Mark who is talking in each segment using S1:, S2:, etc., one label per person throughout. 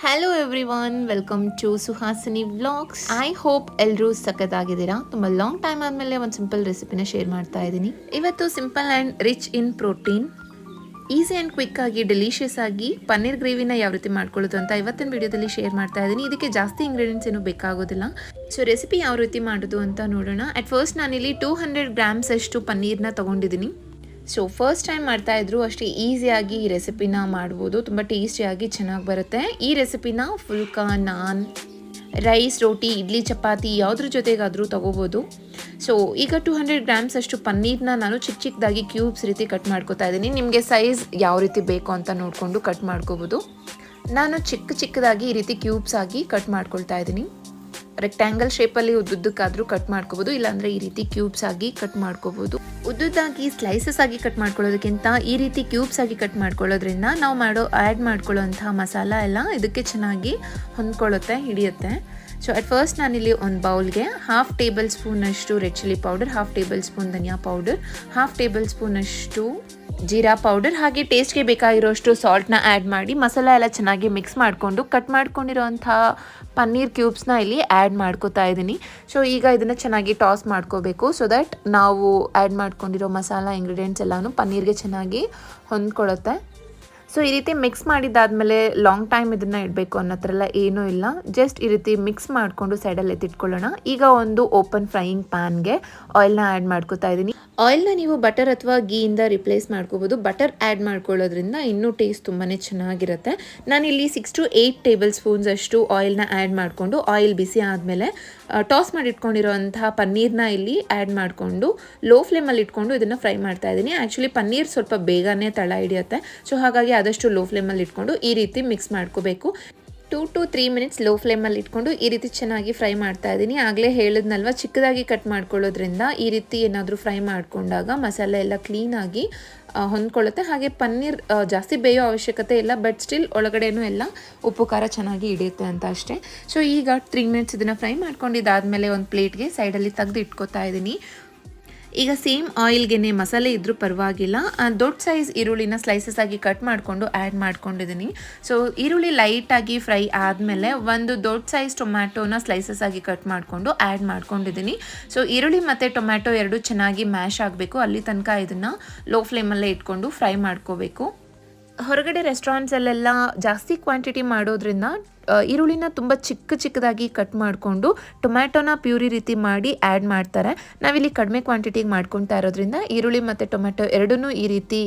S1: Hello everyone welcome to Suhasini vlogs I hope ಎಲ್ಲರೂ ಸಖತ್ತಾಗಿದ್ದೀರಾ? ತುಂಬ ಲಾಂಗ್ ಟೈಮ್ ಆದಮೇಲೆ ಒಂದು ಸಿಂಪಲ್ ರೆಸಿಪಿನ ಶೇರ್ ಮಾಡ್ತಾ ಇದ್ದೀನಿ. ಇವತ್ತು simple and rich in protein easy and quick ಆಗಿ ಡೆಲಿಷಿಯಸ್ ಆಗಿ ಪನ್ನೀರ್ ಗ್ರೇವಿನ ಯಾವ ರೀತಿ ಮಾಡ್ಕೊಳ್ಳೋದು ಅಂತ ಇವತ್ತಿನ ವಿಡಿಯೋದಲ್ಲಿ ಶೇರ್ ಮಾಡ್ತಾ ಇದ್ದೀನಿ. ಇದಕ್ಕೆ ಜಾಸ್ತಿ ಇಂಗ್ರೀಡಿಯೆಂಟ್ಸ್ ಏನು ಬೇಕಾಗೋದಿಲ್ಲ. ಸೊ ರೆಸಿಪಿ ಯಾವ ರೀತಿ ಮಾಡೋದು ಅಂತ ನೋಡೋಣ. ಅಟ್ ಫಸ್ಟ್ ನಾನಿಲ್ಲಿ ಟೂ ಹಂಡ್ರೆಡ್ ಗ್ರಾಮ್ಸ್ ಅಷ್ಟು ಪನ್ನೀರ್ನ ತೊಗೊಂಡಿದ್ದೀನಿ. ಸೊ ಫಸ್ಟ್ ಟೈಮ್ ಮಾಡ್ತಾ ಇದ್ರು ಅಷ್ಟೇ ಈಸಿಯಾಗಿ ಈ ರೆಸಿಪಿನ ಮಾಡ್ಬೋದು. ತುಂಬ ಟೇಸ್ಟಿಯಾಗಿ ಚೆನ್ನಾಗಿ ಬರುತ್ತೆ. ಈ ರೆಸಿಪಿನ ಫುಲ್ಕಾ ನಾನ್ ರೈಸ್ ರೋಟಿ ಇಡ್ಲಿ, ಚಪಾತಿ ಯಾವುದ್ರ ಜೊತೆಗಾದರೂ ತೊಗೋಬೋದು. ಸೊ ಈಗ ಟು ಹಂಡ್ರೆಡ್ ಗ್ರಾಮ್ಸ್ ಅಷ್ಟು ಪನ್ನೀರ್ನ ನಾನು ಚಿಕ್ಕ ಚಿಕ್ಕದಾಗಿ ಕ್ಯೂಬ್ಸ್ ರೀತಿ ಕಟ್ ಮಾಡ್ಕೋತಾ ಇದ್ದೀನಿ. ನಿಮಗೆ ಸೈಜ್ ಯಾವ ರೀತಿ ಬೇಕು ಅಂತ ನೋಡಿಕೊಂಡು ಕಟ್ ಮಾಡ್ಕೋಬೋದು. ನಾನು ಚಿಕ್ಕ ಚಿಕ್ಕದಾಗಿ ಈ ರೀತಿ ಕ್ಯೂಬ್ಸ್ ಆಗಿ ಕಟ್ ಮಾಡ್ಕೊಳ್ತಾ ಇದ್ದೀನಿ. ರೆಕ್ಟ್ಯಾಂಗಲ್ ಶೇಪಲ್ಲಿ ಉದ್ದುದ್ದಕ್ಕಾದರೂ ಕಟ್ ಮಾಡ್ಕೋಬೋದು. ಇಲ್ಲಾಂದರೆ ಈ ರೀತಿ ಕ್ಯೂಬ್ಸ್ ಆಗಿ ಕಟ್ ಮಾಡ್ಕೋಬೋದು. ಉದ್ದುದ್ದಾಗಿ ಸ್ಲೈಸಸ್ ಆಗಿ ಕಟ್ ಮಾಡ್ಕೊಳ್ಳೋದಕ್ಕಿಂತ ಈ ರೀತಿ ಕ್ಯೂಬ್ಸ್ ಆಗಿ ಕಟ್ ಮಾಡ್ಕೊಳ್ಳೋದ್ರಿಂದ ನಾವು ಮಾಡೋ ಆ್ಯಡ್ ಮಾಡ್ಕೊಳ್ಳೋಂಥ ಮಸಾಲ ಎಲ್ಲ ಇದಕ್ಕೆ ಚೆನ್ನಾಗಿ ಹೊಂದ್ಕೊಳ್ಳುತ್ತೆ, ಹಿಡಿಯುತ್ತೆ. ಸೊ ಅಟ್ ಫಸ್ಟ್ ನಾನಿಲ್ಲಿ ಒಂದು ಬೌಲ್ಗೆ ಹಾಫ್ ಟೇಬಲ್ ಸ್ಪೂನಷ್ಟು red chilli powder half tablespoon dhaniya powder half table ಸ್ಪೂನಷ್ಟು ಜೀರಾ ಪೌಡರ್ ಹಾಗೆ ಟೇಸ್ಟ್ಗೆ ಬೇಕಾಗಿರೋಷ್ಟು ಸಾಲ್ಟ್ನ ಆ್ಯಡ್ ಮಾಡಿ ಮಸಾಲ ಎಲ್ಲ ಚೆನ್ನಾಗಿ ಮಿಕ್ಸ್ ಮಾಡಿಕೊಂಡು ಕಟ್ ಮಾಡ್ಕೊಂಡಿರೋಂಥ ಪನ್ನೀರ್ ಕ್ಯೂಬ್ಸ್ನ ಇಲ್ಲಿ ಆ್ಯಡ್ ಮಾಡ್ಕೋತಾ ಇದ್ದೀನಿ. ಸೊ ಈಗ ಇದನ್ನು ಚೆನ್ನಾಗಿ ಟಾಸ್ ಮಾಡ್ಕೋಬೇಕು ಸೊ ದ್ಯಾಟ್ ನಾವು ಆ್ಯಡ್ ಮಾಡ್ಕೊಂಡಿರೋ ಮಸಾಲ ಇಂಗ್ರೀಡಿಯೆಂಟ್ಸ್ ಎಲ್ಲನೂ ಪನ್ನೀರ್ಗೆ ಚೆನ್ನಾಗಿ ಹೊಂದ್ಕೊಳುತ್ತೆ. ಸೊ ಈ ರೀತಿ ಮಿಕ್ಸ್ ಮಾಡಿದ್ದಾದಮೇಲೆ ಲಾಂಗ್ ಟೈಮ್ ಇದನ್ನು ಇಡಬೇಕು ಅನ್ನೋ ಥರ ಎಲ್ಲ ಏನೂ ಇಲ್ಲ. ಜಸ್ಟ್ ಈ ರೀತಿ ಮಿಕ್ಸ್ ಮಾಡಿಕೊಂಡು ಸೈಡಲ್ಲಿ ಎತ್ತಿಟ್ಕೊಳ್ಳೋಣ. ಈಗ ಒಂದು ಓಪನ್ ಫ್ರೈಯಿಂಗ್ ಪ್ಯಾನ್ಗೆ ಆಯಿಲ್ನ ಆ್ಯಡ್ ಮಾಡ್ಕೋತಾ ಇದ್ದೀನಿ. ಆಯಿಲ್ನ ನೀವು ಬಟರ್ ಅಥವಾ ಗೀಯಿಂದ ರಿಪ್ಲೇಸ್ ಮಾಡ್ಕೋಬೋದು. ಬಟರ್ ಆ್ಯಡ್ ಮಾಡ್ಕೊಳ್ಳೋದ್ರಿಂದ ಇನ್ನೂ ಟೇಸ್ಟ್ ತುಂಬಾ ಚೆನ್ನಾಗಿರುತ್ತೆ. ನಾನಿಲ್ಲಿ six to eight tablespoons ಅಷ್ಟು ಆಯಿಲ್ನ ಆ್ಯಡ್ ಮಾಡಿಕೊಂಡು, ಆಯಿಲ್ ಬಿಸಿ ಆದಮೇಲೆ ಟಾಸ್ ಮಾಡಿ ಇಟ್ಕೊಂಡಿರೋಂಥ ಪನ್ನೀರ್ನ ಇಲ್ಲಿ ಆ್ಯಡ್ ಮಾಡಿಕೊಂಡು, ಲೋ ಫ್ಲೇಮಲ್ಲಿ ಇಟ್ಕೊಂಡು ಇದನ್ನು ಫ್ರೈ ಮಾಡ್ತಾ ಇದ್ದೀನಿ. ಆ್ಯಕ್ಚುಲಿ ಪನ್ನೀರ್ ಸ್ವಲ್ಪ ಬೇಗನೆ ತಳ ಹಿಡಿಯುತ್ತೆ. ಸೊ ಹಾಗಾಗಿ ಆದಷ್ಟು ಲೋ ಫ್ಲೇಮಲ್ಲಿ ಇಟ್ಕೊಂಡು ಈ ರೀತಿ ಮಿಕ್ಸ್ ಮಾಡ್ಕೋಬೇಕು. Two to three minutes low ಫ್ಲೇಮಲ್ಲಿ ಇಟ್ಕೊಂಡು ಈ ರೀತಿ ಚೆನ್ನಾಗಿ ಫ್ರೈ ಮಾಡ್ತಾ ಇದ್ದೀನಿ. ಆಗಲೇ ಹೇಳಿದ್ನಲ್ವ, ಚಿಕ್ಕದಾಗಿ ಕಟ್ ಮಾಡ್ಕೊಳ್ಳೋದ್ರಿಂದ ಈ ರೀತಿ ಏನಾದರೂ ಫ್ರೈ ಮಾಡಿಕೊಂಡಾಗ ಮಸಾಲೆ ಎಲ್ಲ ಕ್ಲೀನಾಗಿ ಹೊಂದ್ಕೊಳ್ಳುತ್ತೆ. ಹಾಗೆ ಪನ್ನೀರ್ ಜಾಸ್ತಿ ಬೇಯೋ ಅವಶ್ಯಕತೆ ಇಲ್ಲ ಬಟ್ ಸ್ಟಿಲ್ ಒಳಗಡೆನೂ ಎಲ್ಲ ಉಪ್ಪು ಖಾರ ಚೆನ್ನಾಗಿ ಹಿಡಿಯುತ್ತೆ ಅಂತ ಅಷ್ಟೇ. ಸೊ ಈಗ ತ್ರೀ ಮಿನಿಟ್ಸ್ ಇದನ್ನು ಫ್ರೈ ಮಾಡ್ಕೊಂಡಿದ್ದಾದಮೇಲೆ ಒಂದು ಪ್ಲೇಟ್ಗೆ ಸೈಡಲ್ಲಿ ತೆಗೆದು ಇಟ್ಕೋತಾ ಇದ್ದೀನಿ. ಈಗ ಸೇಮ್ ಆಯಿಲ್ಗೆ ಮಸಾಲೆ ಇದ್ದರೂ ಪರವಾಗಿಲ್ಲ. ದೊಡ್ಡ ಸೈಜ್ ಈರುಳ್ಳಿನ ಸ್ಲೈಸಸ್ ಆಗಿ ಕಟ್ ಮಾಡಿಕೊಂಡು ಆ್ಯಡ್ ಮಾಡ್ಕೊಂಡಿದ್ದೀನಿ ಸೊ ಈರುಳ್ಳಿ ಲೈಟಾಗಿ ಫ್ರೈ ಆದಮೇಲೆ ಒಂದು ದೊಡ್ಡ ಸೈಜ್ ಟೊಮ್ಯಾಟೋನ ಸ್ಲೈಸಸ್ ಆಗಿ ಕಟ್ ಮಾಡಿಕೊಂಡು ಆ್ಯಡ್ ಮಾಡ್ಕೊಂಡಿದ್ದೀನಿ ಸೊ ಈರುಳ್ಳಿ ಮತ್ತು ಟೊಮ್ಯಾಟೊ ಎರಡು ಚೆನ್ನಾಗಿ ಮ್ಯಾಶ್ ಆಗಬೇಕು. ಅಲ್ಲಿ ತನಕ ಇದನ್ನು ಲೋ ಫ್ಲೇಮಲ್ಲೇ ಇಟ್ಕೊಂಡು ಫ್ರೈ ಮಾಡ್ಕೋಬೇಕು. ಹೊರಗಡೆ ರೆಸ್ಟೋರೆಂಟ್ಸಲ್ಲೆಲ್ಲ ಜಾಸ್ತಿ ಕ್ವಾಂಟಿಟಿ ಮಾಡೋದ್ರಿಂದ ಈರುಳ್ಳಿನ ತುಂಬ ಚಿಕ್ಕ ಚಿಕ್ಕದಾಗಿ ಕಟ್ ಮಾಡಿಕೊಂಡು ಟೊಮ್ಯಾಟೊನ ಪ್ಯೂರಿ ರೀತಿ ಮಾಡಿ ಆ್ಯಡ್ ಮಾಡ್ತಾರೆ. ನಾವಿಲ್ಲಿ ಕಡಿಮೆ ಕ್ವಾಂಟಿಟಿಗೆ ಮಾಡ್ಕೊತಾ ಇರೋದ್ರಿಂದ ಈರುಳ್ಳಿ ಮತ್ತು ಟೊಮ್ಯಾಟೊ ಎರಡನ್ನೂ ಈ ರೀತಿ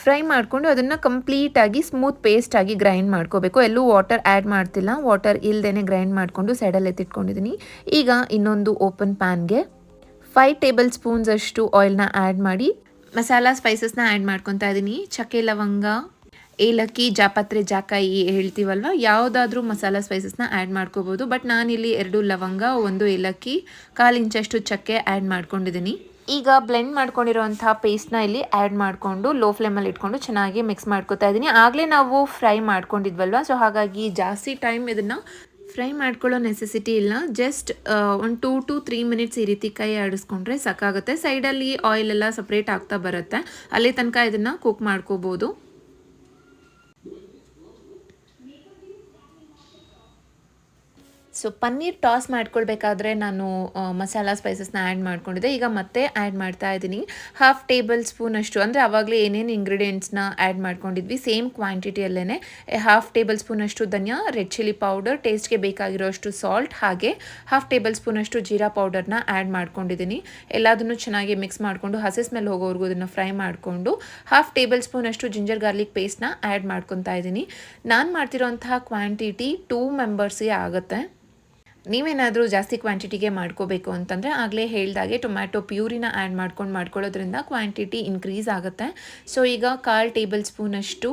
S1: ಫ್ರೈ ಮಾಡಿಕೊಂಡು ಅದನ್ನು ಕಂಪ್ಲೀಟಾಗಿ ಸ್ಮೂತ್ ಪೇಸ್ಟ್ ಆಗಿ ಗ್ರೈಂಡ್ ಮಾಡ್ಕೋಬೇಕು. ಎಲ್ಲೂ ವಾಟರ್ ಆ್ಯಡ್ ಮಾಡ್ತಿಲ್ಲ. ವಾಟರ್ ಇಲ್ಲದೇ ಗ್ರೈಂಡ್ ಮಾಡಿಕೊಂಡು ಸೈಡಲ್ಲಿ ಎತ್ತಿಟ್ಕೊಂಡಿದ್ದೀನಿ ಈಗ ಇನ್ನೊಂದು ಓಪನ್ ಪ್ಯಾನ್ಗೆ ಫೈವ್ ಟೇಬಲ್ ಸ್ಪೂನ್ಸ್ ಅಷ್ಟು ಆಯಿಲ್ನ ಆ್ಯಡ್ ಮಾಡಿ ಮಸಾಲ ಸ್ಪೈಸಸ್ನ ಆ್ಯಡ್ ಮಾಡ್ಕೊತಾ ಇದ್ದೀನಿ ಚಕ್ಕೆ, ಲವಂಗ, ಏಲಕ್ಕಿ, ಜಾಪತ್ರೆ, ಜಾಕಾಯಿ ಹೇಳ್ತೀವಲ್ವ? ಯಾವುದಾದ್ರೂ ಮಸಾಲ ಸ್ಪೈಸಸ್ನ ಆ್ಯಡ್ ಮಾಡ್ಕೋಬೋದು. ಬಟ್ ನಾನಿಲ್ಲಿ ಎರಡು ಲವಂಗ, ಒಂದು ಏಲಕ್ಕಿ, ಕಾಲು ಇಂಚಷ್ಟು ಚಕ್ಕೆ ಆ್ಯಡ್ ಮಾಡ್ಕೊಂಡಿದ್ದೀನಿ ಈಗ ಬ್ಲೆಂಡ್ ಮಾಡ್ಕೊಂಡಿರೋಂಥ ಪೇಸ್ಟ್ನ ಇಲ್ಲಿ ಆ್ಯಡ್ ಮಾಡಿಕೊಂಡು ಲೋ ಫ್ಲೇಮಲ್ಲಿ ಇಟ್ಕೊಂಡು ಚೆನ್ನಾಗಿ ಮಿಕ್ಸ್ ಮಾಡ್ಕೊತಾ ಇದ್ದೀನಿ ಆಗಲೇ ನಾವು ಫ್ರೈ ಮಾಡ್ಕೊಂಡಿದ್ವಲ್ವ? ಸೊ ಹಾಗಾಗಿ ಜಾಸ್ತಿ ಟೈಮ್ ಇದನ್ನು ಫ್ರೈ ಮಾಡ್ಕೊಳ್ಳೋ ನೆಸೆಸಿಟಿ ಇಲ್ಲ. ಜಸ್ಟ್ ಒಂದು ಟೂ ಟು ತ್ರೀ ಮಿನಿಟ್ಸ್ ಈ ರೀತಿ ಕೈ ಆಡಿಸ್ಕೊಂಡ್ರೆ ಸಾಕಾಗುತ್ತೆ. ಸೈಡಲ್ಲಿ ಆಯಿಲ್ ಎಲ್ಲ ಸಪ್ರೇಟ್ ಆಗ್ತಾ ಬರುತ್ತೆ. ಅಲ್ಲಿ ತನಕ ಇದನ್ನು ಕುಕ್ ಮಾಡ್ಕೋಬೋದು. ಸೊ ಪನ್ನೀರ್ ಟಾಸ್ ಮಾಡ್ಕೊಳ್ಬೇಕಾದ್ರೆ ನಾನು ಮಸಾಲ ಸ್ಪೈಸಸ್ನ ಆ್ಯಡ್ ಮಾಡ್ಕೊಂಡಿದ್ದೆ. ಈಗ ಮತ್ತೆ ಆ್ಯಡ್ ಮಾಡ್ತಾ ಇದ್ದೀನಿ. ಹಾಫ್ ಟೇಬಲ್ ಸ್ಪೂನ್ ಅಷ್ಟು. ಅಂದರೆ ಆವಾಗಲೇ ಏನೇನು ಇಂಗ್ರೀಡಿಯೆಂಟ್ಸ್ನ ಆ್ಯಡ್ ಮಾಡ್ಕೊಂಡಿದ್ವಿ ಸೇಮ್ ಕ್ವಾಂಟಿಟಿಯಲ್ಲೇ ಹಾಫ್ ಟೇಬಲ್ ಸ್ಪೂನ್ ಅಷ್ಟು ಧನಿಯಾ ರೆಡ್ ಚಿಲ್ಲಿ ಪೌಡರ್ ಟೇಸ್ಟ್ಗೆ ಬೇಕಾಗಿರೋಷ್ಟು ಸಾಲ್ಟ್ ಹಾಗೆ ಹಾಫ್ ಟೇಬಲ್ ಸ್ಪೂನ್ ಅಷ್ಟು ಜೀರಾ ಪೌಡರ್ನ ಆ್ಯಡ್ ಮಾಡ್ಕೊಂಡಿದ್ದೀನಿ. ಎಲ್ಲದನ್ನು ಚೆನ್ನಾಗಿ ಮಿಕ್ಸ್ ಮಾಡಿಕೊಂಡು, ಹಸಿ ಸ್ಮೆಲ್ ಹೋಗೋವರೆಗೂ ಅದನ್ನು ಫ್ರೈ ಮಾಡಿಕೊಂಡು ಹಾಫ್ ಟೇಬಲ್ ಸ್ಪೂನ್ ಅಷ್ಟು ಜಿಂಜರ್ ಗಾರ್ಲಿಕ್ ಪೇಸ್ಟ್ನ ಆ್ಯಡ್ ಮಾಡ್ಕೊತಾ ಇದ್ದೀನಿ. ನಾನು ಮಾಡ್ತಿರೋಂತಹ ಕ್ವಾಂಟಿಟಿ ಟೂ ಮೆಂಬರ್ಸ್ಗೆ ಆಗುತ್ತೆ. ನೀವೇನಾದರೂ ಜಾಸ್ತಿ ಕ್ವಾಂಟಿಟಿಗೆ ಮಾಡ್ಕೋಬೇಕು ಅಂತಂದರೆ ಆಗಲೇ ಹೇಳ್ದಾಗೆ ಟೊಮ್ಯಾಟೊ ಪ್ಯೂರಿನ ಆ್ಯಡ್ ಮಾಡ್ಕೊಂಡು ಮಾಡ್ಕೊಳ್ಳೋದ್ರಿಂದ ಕ್ವಾಂಟಿಟಿ ಇನ್ಕ್ರೀಸ್ ಆಗುತ್ತೆ. ಸೊ ಈಗ ಕಾಲು ಟೇಬಲ್ ಸ್ಪೂನಷ್ಟು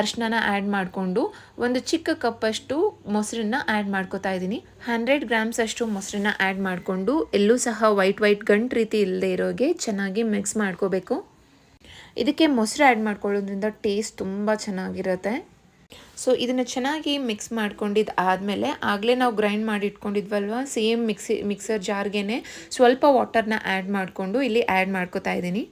S1: ಅರಿಶಿನ ಆ್ಯಡ್ ಮಾಡಿಕೊಂಡು ಒಂದು ಚಿಕ್ಕ ಕಪ್ಪಷ್ಟು ಮೊಸರನ್ನ ಆ್ಯಡ್ ಮಾಡ್ಕೋತಾ ಇದ್ದೀನಿ. ಹಂಡ್ರೆಡ್ ಗ್ರಾಮ್ಸ್ ಅಷ್ಟು ಮೊಸರನ್ನ ಆ್ಯಡ್ ಮಾಡಿಕೊಂಡು ಎಲ್ಲೂ ಸಹ ವೈಟ್ ವೈಟ್ ಗಂಟು ರೀತಿ ಇಲ್ಲದೆ ಇರೋಗೆ ಚೆನ್ನಾಗಿ ಮಿಕ್ಸ್ ಮಾಡ್ಕೋಬೇಕು. ಇದಕ್ಕೆ ಮೊಸರು ಆ್ಯಡ್ ಮಾಡ್ಕೊಳ್ಳೋದ್ರಿಂದ ಟೇಸ್ಟ್ ತುಂಬ ಚೆನ್ನಾಗಿರುತ್ತೆ. ಸೊ ಇದನ್ನು ಚೆನ್ನಾಗಿ ಮಿಕ್ಸ್ ಮಾಡ್ಕೊಂಡಿದ್ದು ಆದಮೇಲೆ ಆಗಲೇ ನಾವು ಗ್ರೈಂಡ್ ಮಾಡಿ ಇಟ್ಕೊಂಡಿದ್ವಲ್ವ? ಸೇಮ್ ಮಿಕ್ಸಿ ಮಿಕ್ಸರ್ ಜಾರ್ಗೆ ಸ್ವಲ್ಪ ವಾಟರ್ನ ಆ್ಯಡ್ ಮಾಡಿಕೊಂಡು ಇಲ್ಲಿ ಆ್ಯಡ್ ಮಾಡ್ಕೋತಾ ಇದ್ದೀನಿ.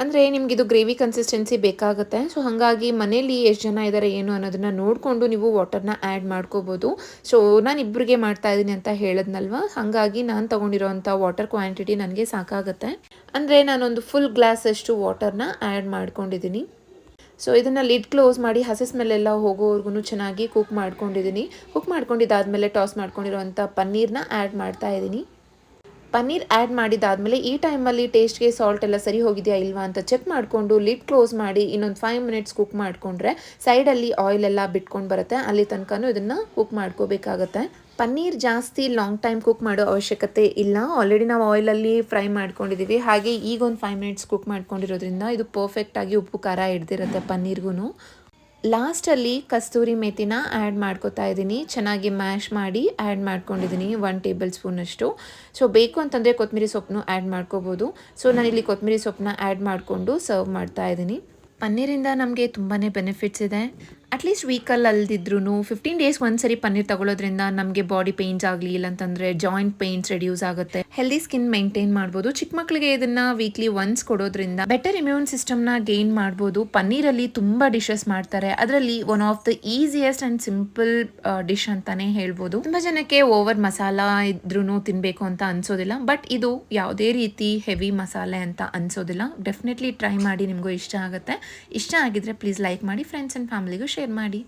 S1: ಅಂದರೆ ನಿಮ್ಗೆ ಇದು ಗ್ರೇವಿ ಕನ್ಸಿಸ್ಟೆನ್ಸಿ ಬೇಕಾಗುತ್ತೆ. ಸೊ ಹಾಗಾಗಿ ಮನೇಲಿ ಎಷ್ಟು ಜನ ಇದ್ದಾರೆ ಏನು ಅನ್ನೋದನ್ನು ನೋಡಿಕೊಂಡು ನೀವು ವಾಟರ್ನ ಆ್ಯಡ್ ಮಾಡ್ಕೋಬೋದು. ಸೊ ನಾನು ಇಬ್ಬರಿಗೆ ಮಾಡ್ತಾ ಇದ್ದೀನಿ ಅಂತ ಹೇಳಿದ್ನಲ್ವ? ಹಾಗಾಗಿ ನಾನು ತೊಗೊಂಡಿರೋಂಥ ವಾಟರ್ ಕ್ವಾಂಟಿಟಿ ನನಗೆ ಸಾಕಾಗುತ್ತೆ. ಅಂದರೆ ನಾನೊಂದು ಫುಲ್ ಗ್ಲಾಸಷ್ಟು ವಾಟರ್ನ ಆ್ಯಡ್ ಮಾಡ್ಕೊಂಡಿದ್ದೀನಿ. ಸೊ ಇದನ್ನು ಲಿಡ್ ಕ್ಲೋಸ್ ಮಾಡಿ, ಹಸಿ ಸ್ಮೆಲ್ಲೆಲ್ಲ ಹೋಗೋವರೆಗೂ ಚೆನ್ನಾಗಿ ಕುಕ್ ಮಾಡ್ಕೊಂಡಿದ್ದೀನಿ. ಕುಕ್ ಮಾಡ್ಕೊಂಡಿದ್ದಾದಮೇಲೆ ಟಾಸ್ ಮಾಡ್ಕೊಂಡಿರೋಂಥ ಪನ್ನೀರ್ನ ಆ್ಯಡ್ ಮಾಡ್ತಾ ಇದ್ದೀನಿ. ಪನ್ನೀರ್ ಆ್ಯಡ್ ಮಾಡಿದಾದ್ಮೇಲೆ ಈ ಟೈಮಲ್ಲಿ ಟೇಸ್ಟ್ಗೆ ಸಾಲ್ಟ್ ಎಲ್ಲ ಸರಿ ಹೋಗಿದೆಯಾ ಇಲ್ವಾ ಅಂತ ಚೆಕ್ ಮಾಡಿಕೊಂಡು ಲಿಡ್ ಕ್ಲೋಸ್ ಮಾಡಿ ಇನ್ನೊಂದು ಫೈವ್ ಮಿನಿಟ್ಸ್ ಕುಕ್ ಮಾಡಿಕೊಂಡ್ರೆ ಸೈಡಲ್ಲಿ ಆಯಿಲ್ ಎಲ್ಲ ಬಿಟ್ಕೊಂಡು ಬರುತ್ತೆ. ಅಲ್ಲಿ ತನಕನೂ ಇದನ್ನು ಕುಕ್ ಮಾಡ್ಕೋಬೇಕಾಗತ್ತೆ. ಪನ್ನೀರ್ ಜಾಸ್ತಿ ಲಾಂಗ್ ಟೈಮ್ ಕುಕ್ ಮಾಡೋ ಅವಶ್ಯಕತೆ ಇಲ್ಲ. ಆಲ್ರೆಡಿ ನಾವು ಆಯಿಲಲ್ಲಿ ಫ್ರೈ ಮಾಡ್ಕೊಂಡಿದ್ದೀವಿ ಹಾಗೆ ಈಗ ಒಂದು ಫೈವ್ ಮಿನಿಟ್ಸ್ ಕುಕ್ ಮಾಡ್ಕೊಂಡಿರೋದ್ರಿಂದ ಇದು ಪರ್ಫೆಕ್ಟಾಗಿ ಉಪ್ಪು ಖಾರ ಹಿಡ್ದಿರುತ್ತೆ ಪನ್ನೀರ್ಗೂ ಲಾಸ್ಟಲ್ಲಿ ಕಸ್ತೂರಿ ಮೇಥಿನ ಆ್ಯಡ್ ಮಾಡ್ಕೊತಾ ಇದ್ದೀನಿ. ಚೆನ್ನಾಗಿ ಮ್ಯಾಶ್ ಮಾಡಿ ಆ್ಯಡ್ ಮಾಡ್ಕೊಂಡಿದ್ದೀನಿ ಒನ್ ಟೇಬಲ್ ಸ್ಪೂನಷ್ಟು ಸೊ, ಬೇಕು ಅಂತಂದರೆ ಕೊತ್ತಂಬರಿ ಸೊಪ್ಪನ್ನು ಆ್ಯಡ್ ಮಾಡ್ಕೋಬೋದು. ಸೊ, ನಾನಿಲ್ಲಿ ಕೊತ್ತಂಬರಿ ಸೊಪ್ಪನ್ನ ಆ್ಯಡ್ ಮಾಡಿಕೊಂಡು ಸರ್ವ್ ಮಾಡ್ತಾ ಇದ್ದೀನಿ. ಪನ್ನೀರಿಂದ ನಮಗೆ ತುಂಬಾ ಬೆನಿಫಿಟ್ಸ್ ಇದೆ. ಅಟ್ಲೀಸ್ಟ್ ವೀಕಲ್ಲಿ ಅಲ್ದಿದ್ರು ಫಿಫ್ಟೀನ್ ಡೇಸ್ ಒಂದ್ಸರಿ ಪನ್ನೀರ್ ತಗೊಳ್ಳೋದ್ರಿಂದ ನಮಗೆ ಬಾಡಿ ಪೇಯ್ನ್ಸ್ ಆಗಲಿ, ಇಲ್ಲಾಂತಂದರೆ ಜಾಯಿಂಟ್ ಪೇಯ್ನ್ಸ್ ರೆಡ್ಯೂಸ್ ಆಗುತ್ತೆ. ಹೆಲ್ದಿ ಸ್ಕಿನ್ ಮೇಂಟೈನ್ ಮಾಡ್ಬೋದು. ಚಿಕ್ಕ ಮಕ್ಕಳಿಗೆ ಇದನ್ನ ವೀಕ್ಲಿ ಒನ್ಸ್ ಕೊಡೋದ್ರಿಂದ ಬೆಟರ್ ಇಮ್ಯೂನ್ ಸಿಸ್ಟಮ್ನ ಗೇನ್ ಮಾಡ್ಬೋದು. ಪನ್ನೀರಲ್ಲಿ ತುಂಬ ಡಿಶಸ್ ಮಾಡ್ತಾರೆ. ಅದರಲ್ಲಿ one of the easiest and simple dish ಅಂತಾನೆ ಹೇಳ್ಬೋದು. ತುಂಬ ಜನಕ್ಕೆ ಓವರ್ ಮಸಾಲ ಇದ್ರೂ ತಿನ್ನಬೇಕು ಅಂತ ಅನ್ಸೋದಿಲ್ಲ. ಬಟ್ ಇದು ಯಾವುದೇ ರೀತಿ ಹೆವಿ ಮಸಾಲೆ ಅಂತ ಅನ್ಸೋದಿಲ್ಲ. ಡೆಫಿನೆಟ್ಲಿ ಟ್ರೈ ಮಾಡಿ ನಿಮಗೂ ಇಷ್ಟ ಆಗುತ್ತೆ. ಇಷ್ಟ ಆಗಿದ್ರೆ ಪ್ಲೀಸ್ ಲೈಕ್ ಮಾಡಿ ಫ್ರೆಂಡ್ಸ್ ಆ್ಯಂಡ್ ಫ್ಯಾಮಿಲಿಗೂ ಶೇರ್ ಮಾಡಿ.